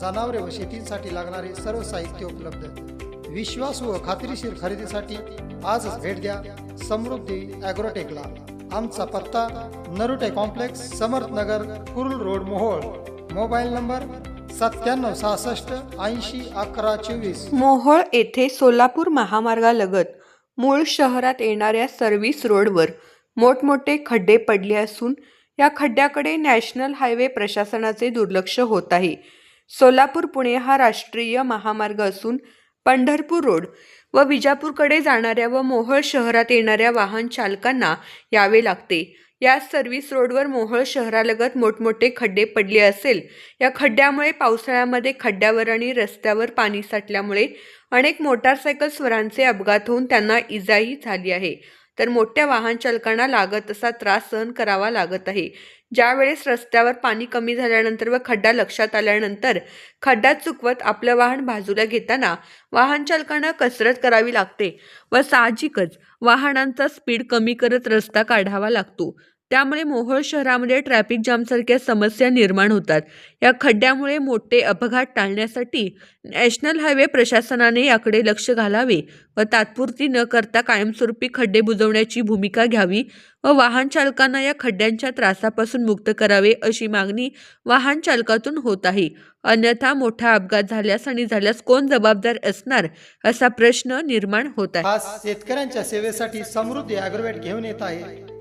जनावरे व शेतीसाठी लागणारे सर्व साहित्य उपलब्ध विश्वास व खात्रीशीर खरेदीसाठी आजच भेट द्या. समृद्धी ॲग्रोटेकला. आमचा पत्ता Narute complex Samarth Nagar Kurul road Mohol. Mobile number सत्त्याण्णव सहासष्ट ऐंशी अकरा चोवीस. मोहोळ येथे सोलापूर महामार्गालगत मूळ शहरात येणाऱ्या सर्व्हिस रोडवर मोठमोठे खड्डे पडले असून या खड्ड्याकडे नॅशनल हायवे प्रशासनाचे दुर्लक्ष होत आहे. सोलापूर पुणे हा राष्ट्रीय महामार्ग असून पंढरपूर रोड व विजापूरकडे जाणाऱ्या व मोहोळ शहरात येणाऱ्या वाहन चालकांना यावे लागते. या सर्व्हिस रोडवर मोहोळ शहरालगत मोठमोठे खड्डे पडले असेल. या खड्ड्यामुळे पावसाळ्यामध्ये खड्ड्यावर आणि रस्त्यावर पाणी साठल्यामुळे अनेक मोटारसायकल स्वरांचे अपघात होऊन त्यांना इजाही झाली आहे. तर मोठ्या वाहन चालकांना लागत असा त्रास सहन करावा लागत आहे. ज्यावेळेस रस्त्यावर पाणी कमी झाल्यानंतर व खड्डा लक्षात आल्यानंतर खड्डा चुकवत आपलं वाहन बाजूला घेताना वाहन चालकांना कसरत करावी लागते व साहजिकच वाहनांचा स्पीड कमी करत रस्ता काढावा लागतो. त्यामुळे मोहोळ शहरामध्ये ट्रॅफिक जामसारख्या समस्या निर्माण होतात. या खड्ड्यामुळे मोठे अपघात टाळण्यासाठी नॅशनल हायवे प्रशासनाने याकडे लक्ष घालावे व तात्पुरती न करता कायमस्वरूपी खड्डे बुजवण्याची भूमिका घ्यावी व वाहन चालकांना या खड्ड्यांच्या त्रासापासून मुक्त करावे अशी मागणी वाहन चालकातून होत आहे. अन्यथा मोठा अपघात झाल्यास आणि झाल्यास कोण जबाबदार असणार असा प्रश्न निर्माण होत आहे. शेतकऱ्यांच्या सेवेसाठी समृद्धी घेऊन येत आहे.